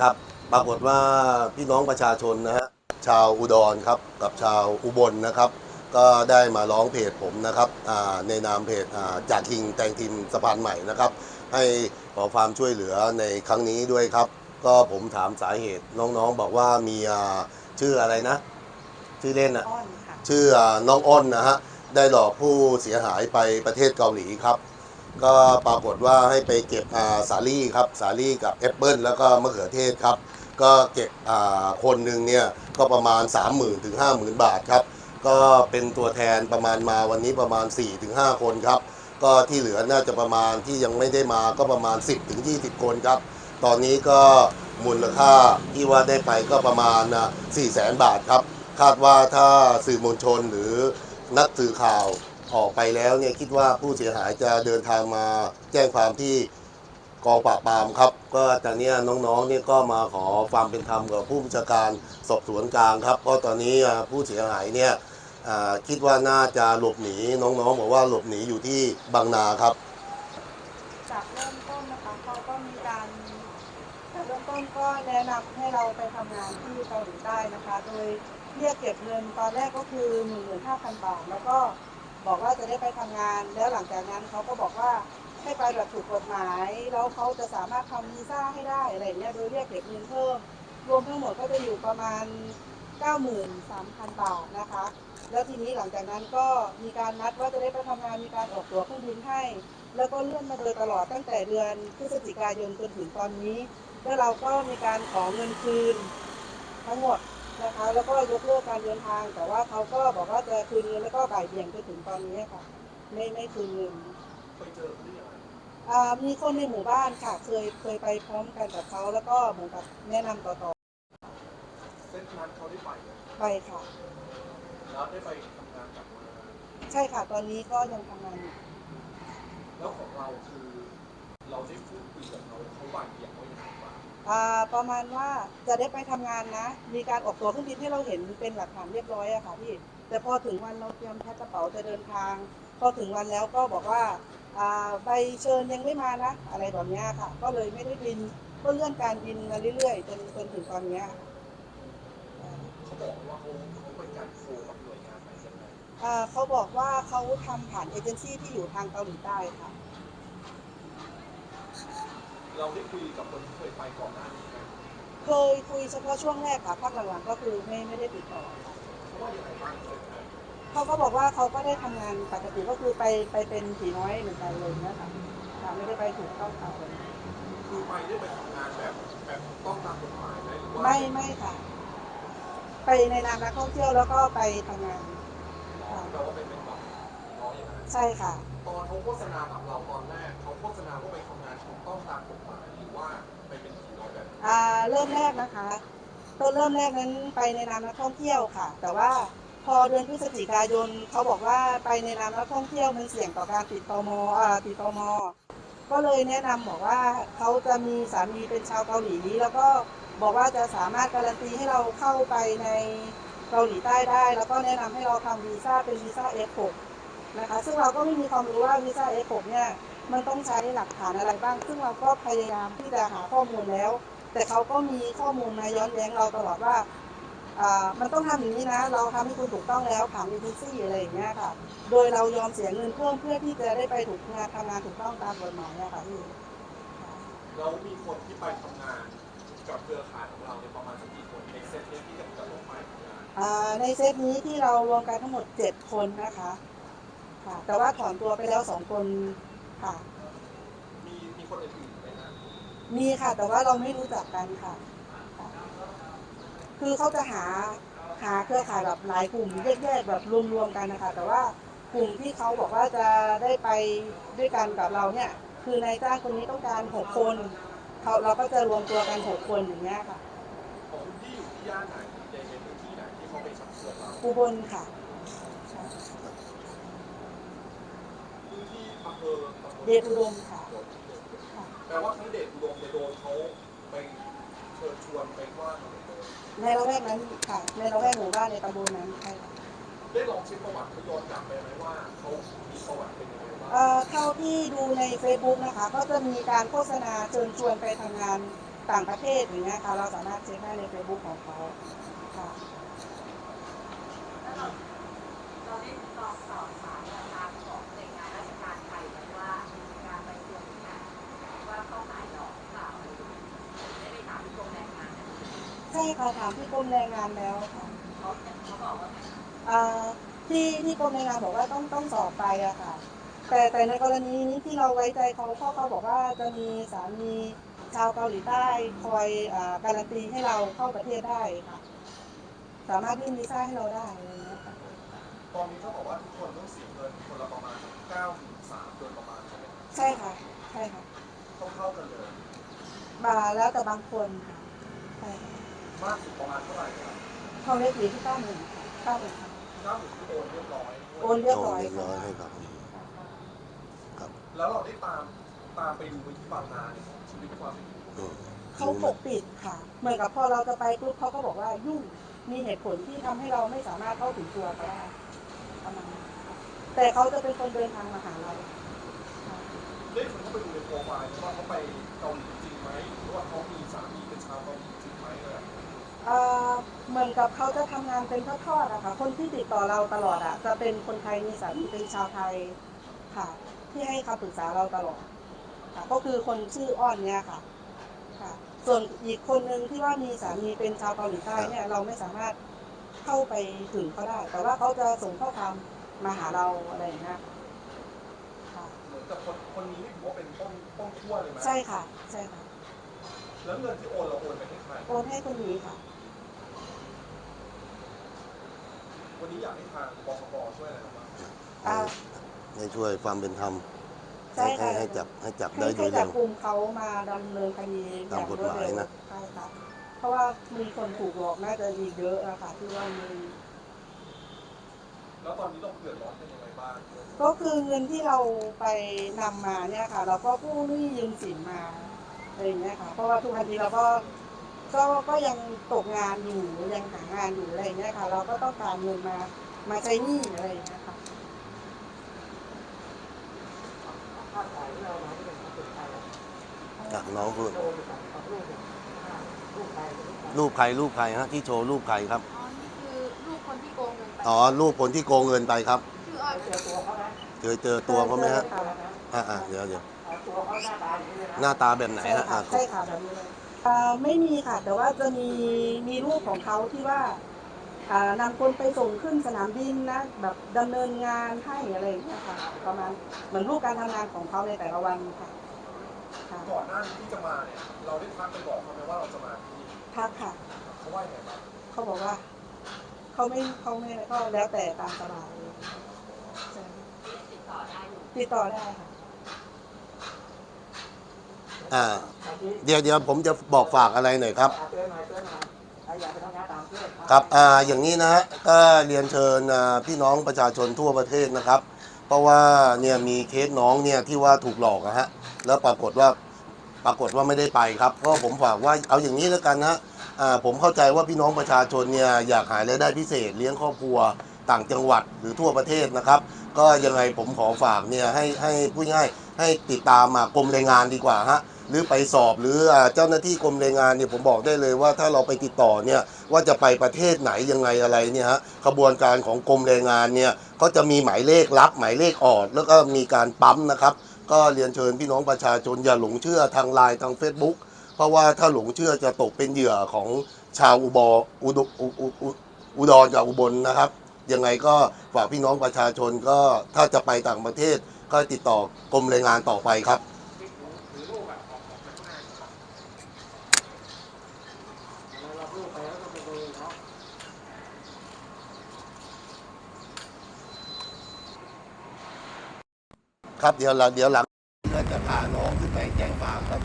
ครับ ปรากฏว่าพี่น้องประชาชนนะฮะชาวอุดรครับกับชาวอุบลนะครับ ก็ได้มาร้องเพจผมนะครับอ่าในนามเพจอ่าจากคิงแตงทิมสะพานใหม่นะครับ ให้ขอความช่วยเหลือในครั้งนี้ด้วยครับ ก็ผมถามสาเหตุน้องๆบอกว่ามีอ่าชื่ออะไรนะ ชื่อเล่นอะอ้อนค่ะชื่ออ่าน้องอ้นนะฮะได้หลอกผู้เสียหายไปประเทศเกาหลีครับ ก็ปรากฏว่าให้ไปเก็บสาลี่ครับสาลี่กับแอปเปิลแล้วก็มะเขือเทศครับ ก็เก็บคนหนึ่งเนี่ยก็ประมาณ 30,000ถึง50,000บาทครับ ก็เป็นตัวแทนประมาณมาวันนี้ประมาณ 4-5 คนครับ ก็ที่เหลือน่าจะประมาณที่ยังไม่ได้มาก็ประมาณ 10-20 คนครับ ตอนนี้ก็มูลค่าที่ว่าได้ไปก็ประมาณ 4 0 0 0 0 0บาทครับ คาดว่าถ้าสื่อมวลชนหรือนักสื่อข่าว ออกไปแล้วเนี่ยคิดว่าผู้เสียหายจะเดินทางมาแจ้งความที่กองปราบปรามครับ ก็ตอนนี้น้องๆเนี่ยก็มาขอความเป็นธรรมกับผู้บัญชาการสอบสวนกลางครับเพราะตอนนี้ผู้เสียหายเนี่ยคิดว่าน่าจะหลบหนีน้องๆบอกว่าหลบหนีอยู่ที่บางนาครับจากเริ่มต้นนะคะเขาก็มีการจากเริ่มต้นก็แนะนำให้เราไปทำงานที่เกาหลีใต้นะคะ โดยเรียกเก็บเงินตอนแรกก็คือหนึ่งหมื่นห้าพันบาท แล้วก็ บอกว่าจะได้ไปทำงาน แล้วหลังจากนั้นเขาก็บอกว่าให้ไปแบบถูกกฎหมาย แล้วเขาจะสามารถทำวีซ่าให้ได้อะไรเงี้ยโดยเรียกเก็บเงินเพิ่ม รวมทั้งหมดก็จะอยู่ประมาณ 93,000 บาทนะคะ แล้วทีนี้หลังจากนั้นก็มีการนัดว่าจะได้ไปทำงานมีการออกตัวเครื่องบินให้ แล้วก็เลื่อนมาโดยตลอดตั้งแต่เดือนพฤศจิกายนจนถึงตอนนี้ แล้วเราก็มีการขอเงินคืน ทั้งหมด นะคะ แล้วก็ยกเลิกการเดินทาง แต่ว่าเขาก็บอกว่าจะคืนเงินแล้วก็บ่ายเบี่ยงจนถึงตอนนี้ค่ะ ไม่ไม่คืนเงินไปเจอเขาได้ยังไงอ่ามีคนในหมู่บ้านค่ะ เคยเคยไปพร้อมกันกับเขาแล้วก็เหมือนกับแนะนำต่อเส้นนั้นเขาได้ไปไหมๆไปค่ะ แล้วได้ไปทำงานกลับมาใช่ค่ะตอนนี้ก็ยังทำงานอยู่แล้วของเราคือ เราได้พูดคุยกับเขาเขาบ่ายเบี่ยงว่ายังไงบ้างอ่า ประมาณว่าจะได้ไปทำงานนะ มีการออกตัวเครื่องบินให้เราเห็นเป็นหลักฐานเรียบร้อยอะค่ะพี่ แต่พอถึงวันเราเตรียมแพ็คกระเป๋าจะเดินทาง พอถึงวันแล้วก็บอกว่าอ่าใบเชิญยังไม่มานะ อะไรแบบเนี้ยค่ะ ก็เลยไม่ได้บินก็เลื่อนการบินมาเรื่อยๆจนจนถึงตอนเนี้ยเขาบอกว่าเขาเขาเป็นการโคกับหน่วยงานไหนยังไงอ่าเขาบอกว่าเขาทำผ่านเอเจนซี่ที่อยู่ทางเกาหลีใต้ค่ะ เราได้คุยกับคนที่เคยไปก่อนหน้านี้ไหมเคยคุยเฉพาะช่วงแรกค่ะภาคหลังๆก็คือไม่ไม่ได้ติดต่อค่ะเขาว่ายังไงบ้างเคยไปเขาก็บอกว่าเขาก็ได้ทำงานปกติก็คือไปไปเป็นผีน้อยเหมือนกันเลยนะคะค่ะไม่ได้ไปถูกต้องตามกฎหมายคือไปได้ไปทำงานแบบแบบต้องตามกฎหมายไหมหรือว่าไม่ไม่ค่ะ ไปในนามนักท่องเที่ยวแล้วก็ไปทำงานค่ะเราก็ไปเป็นแบบน้องอย่างนั้นใช่ค่ะตอน เขาโฆษณากับเราตอนแรกเขาโฆษณาว่าไปทำงานถูกต้องตามกฎหมายหรือว่าไปเป็นผีน้อยแบบอ่าเริ่มแรกนะคะต้นเริ่มแรกนั้นไปในนามนักท่องเที่ยวค่ะ แต่ว่าพอเดือนพฤศจิกายนเขาบอกว่าไปในนามนักท่องเที่ยวมันเสี่ยงต่อการติดตมอ่าติดตมก็เลยแนะนำบอกว่าเขาจะมีสามีเป็นชาวเกาหลี แล้วก็บอกว่าจะสามารถการันตีให้เราเข้าไปในเกาหลีใต้ได้ แล้วก็แนะนำให้เราทำวีซ่าเป็นวีซ่า F6 นะคะ ซึ่งเราก็ไม่มีความรู้ว่าวีซ่า F6 เนี่ยมันต้องใช้หลักฐานอะไรบ้าง ซึ่งเราก็พยายามที่จะหาข้อมูลแล้ว แต่เขาก็มีข้อมูลมาย้อนแย้งเราตลอดว่าอ่ามันต้องทำอย่างนี้นะ เราทำให้คุณถูกต้องแล้วผ่านเอเจนซี่อะไรอย่างเงี้ยค่ะ โดยเรายอมเสียเงินเพิ่มเพื่อที่จะได้ไปถูกงานทำงานถูกต้องตามกฎหมายอะค่ะพี่แล้วมีคนที่ไปทำงานกับเครือข่ายของเราเนี่ยประมาณสักกี่คนในเซตเนี้ยที่จะจะลงไปทำงานอ่าในเซตนี้ที่เรารวมกันทั้งหมดเจ็ดคนนะคะ ค่ะ แต่ว่าถอนตัวไปแล้วสองคนค่ะ มีมีคนอื่นๆไหมนะมีค่ะ แต่ว่าเราไม่รู้จักกันค่ะค่ะ คือเขาจะหาหาเครือข่ายแบบหลายกลุ่มแยกๆแบบรวมๆกันนะคะ แต่ว่ากลุ่มที่เขาบอกว่าจะได้ไปด้วยกันกับเราเนี่ย คือนายจ้างคนนี้ต้องการหกคนเขาเราก็จะรวมตัวกันหกคนอย่างเงี้ยค่ะของคุณที่อยู่ที่ย่านไหนในในพื้นที่ไหนที่เขาไปชักชวนเราอุบลค่ะ พื้น ที่อำเภอเดชอุดมค่ะ ค่ะ แปลว่าทั้งเดชอุดมเนี่ยโดนเขาไปเชิญชวนไปว่าในละแวกนั้นค่ะ ในละแวกหมู่บ้านในตำบลนั้นใช่ค่ะได้ลองเช็คประวัติเขาย้อนกลับไปไหมว่าเขามีประวัติเป็นยังไงบ้างเอ่อเท่าที่ดูใน Facebook นะคะ ก็จะมีการโฆษณาเชิญชวนไปทำงานต่างประเทศอย่างเงี้ยค่ะ เราสามารถเช็คได้ใน Facebook ของเขาค่ะ แล้วเราเราได้ลองสอบถามแนว ช่ค่ะถามที่กรมแรงงานแล้วค่ะเขาเขาบอกว่าไงอ่าที่ที่กรมแรงงานบอกว่าต้องต้องสอบไปอะค่ะ แต่แต่ในกรณีนี้ที่เราไว้ใจเขาเพราะเขาบอกว่าจะมีสามีชาวเกาหลีใต้คอยอ่าการันตีให้เราเข้าประเทศได้ค่ะ สามารถยื่นวีซ่าให้เราได้อะไรอย่างเงี้ยค่ะตอนนี้เขาบอกว่าทุกคนต้องเสียเงินคนละประมาณ9ก้าถึงสามโดยประมาณใช่ไหมใช่ค่ะ ใช่ค่ะ ต้องเข้ากันเลยบาแล้วแต่บางคนค่ะใช่ค่ะ มากสุดประมาณเท่าไหร่ครับเขาเรียกอยู่ที่เก้าหมื่นค่ะเก้าหมื่นค่ะเก้าหมื่นที่โอนเรียบร้อยโอนเรียบโอ้ร้อยเรียบร้อยค่ะให้ครับแล้วเราได้ตามตามไปดูไปที่บางนาเนี่ยชีวิตความเป็นอยู่ อืมเขาปกปิดค่ะ เหมือนกับพอเราจะไปปุ๊บเขาก็บอกว่ายุ่งมีเหตุผลที่ทำให้เราไม่สามารถเข้าถึงตัวเขาได้ประมาณนั้นค่ะแต่เขาจะเป็นคนเดินทางมาหาเราค่ะ ได้คนเข้าไปดูในโปรไฟล์ว่าเขาไปเกาหลีจริงไหมหรือ เหมือนกับเขาจะทำงานเป็นทอดๆอะค่ะ คนที่ติดต่อเราตลอดอะจะเป็นคนไทยมีสามีเป็นชาวไทยค่ะ ที่ให้คำปรึกษาเราตลอดค่ะก็คือคนชื่ออ้อนเนี่ยค่ะค่ะ ส่วนอีกคนนึงที่ว่ามีสามีเป็นชาวเกาหลีใต้เนี่ยเราไม่สามารถเข้าไปถึงเขาได้ แต่ว่าเขาจะส่งข้อความมาหาเราอะไรอย่างเงี้ยค่ะ เหมือนกับคนคนนี้นี่ถือว่าเป็นต้นต้นขั้วเลยไหมใช่ค่ะ ใช่ค่ะ แล้วเงินที่โอนเราโอนไปให้ใครโอนให้คนนี้ค่ะ วันนี้อยากให้ทางบสปช่วยอะไรเราบ้างอ่า ให้ช่วยความเป็นธรรมใช่ให้ค่ะ ให้จับให้จับให้ได้โดให้ยจัเร็บว กลุ่มเขามาดำเนินคดีอตามย่างกฎรวดหมายเร็วนะ ใช่ค่ะเพราะว่ามีคนถูกหลอกน่าจะอีกเยอะอะค่ะที่ว่ามีแล้วตอนนี้เราเดือดร้อนเป็นยังไงบ้างก็คือเงินที่เราไปนำมาเนี่ยค่ะ เราก็กู้หนี้ยืมสินมาอะไรอย่างเงี้ยค่ะ เพราะว่าทุกวันนี้เราก็ ก็ก็ยังตกงานอยู่ยังหางานอยู่อะไรอย่างเงี้ยค่ะ เราก็ต้องการเงินมามาใช้หนี้อะไรอย่างเงี้ยค่ะอะน้องพูดรูปใครรูปใครฮะที่โชว์รูปใครครับอ๋อนี่คือลูกคนที่โกงเงินไปอ๋อรูปคนที่โกงเงินไปครับชื่ออ้อยเจอเจอตัวเขาไหมฮะใช่ค่อ่าอ่าเดี๋ยวเดี๋ยวหน้าตาแบบไหนใช่ฮะค่ะอะใช่ค่ะแบบนี้เลย อ่าไม่มีค่ะ แต่ว่าจะมีมีรูปของเขาที่ว่าอ่านำคนไปส่งขึ้นสนามบินนะแบบดำเนินงานให้อะไรอย่างเงี้ยค่ะ ประมาณเหมือนรูปการทำงานของเขาในแต่ละวันค่ะค่ะก่อนหน้านี้ที่จะมาเนี่ยเราได้ทักไปบอกเขาไหมว่าเราจะมาที่นี่ทักค่ะ เขาว่าอย่างไรบ้างเขาบอกว่า เขาไม่เขาไม่ก็แล้วแต่ตามสบายใช่ติดต่อได้อยู่ติดต่อได้ค่ะ อ่าเดี๋ยวเดี๋ยวผมจะบอกฝากอะไรหน่อยครับ ครับอ่าอย่างนี้นะฮะก็เรียนเชิญอ่าพี่น้องประชาชนทั่วประเทศนะครับ เพราะว่าเนี่ยมีเคสน้องเนี่ยที่ว่าถูกหลอกอะฮะแล้วปรากฏว่าปรากฏว่าไม่ได้ไปครับก็ผมฝากว่าเอาอย่างนี้แล้วกันนะอ่าผมเข้าใจว่าพี่น้องประชาชนเนี่ยอยากหารายได้พิเศษเลี้ยงครอบครัวต่างจังหวัดหรือทั่วประเทศนะครับ ก็ยังไงผมขอฝากเนี่ยให้ให้พูดง่ายให้ติดตามมากรมแรงงานดีกว่าฮะ หรือไปสอบหรือเจ้าหน้าที่กรมแรงงานเนี่ยผมบอกได้เลยว่าถ้าเราไปติดต่อเนี่ยว่าจะไปประเทศไหนยังไงอะไรเนี่ยฮะขบวนการของกรมแรงงานเนี่ยก็จะมีหมายเลขรับหมายเลขออกแล้วก็มีการปั๊มนะครับ ก็เรียนเชิญพี่น้องประชาชนอย่าหลงเชื่อทางไลน์ทาง Facebook เพราะว่าถ้าหลงเชื่อจะตกเป็นเหยื่อของชาวอุบลอุดอุอุอุอุดรกับอุบลนะครับยังไงก็ฝากพี่น้องประชาชนก็ถ้าจะไปต่างประเทศก็ติดต่อกรมแรงงานต่อไปครับ ครับเดี๋ยวเราเดี๋ยวหลังเราจะพาน้องขึ้นไปแจ้งความครับ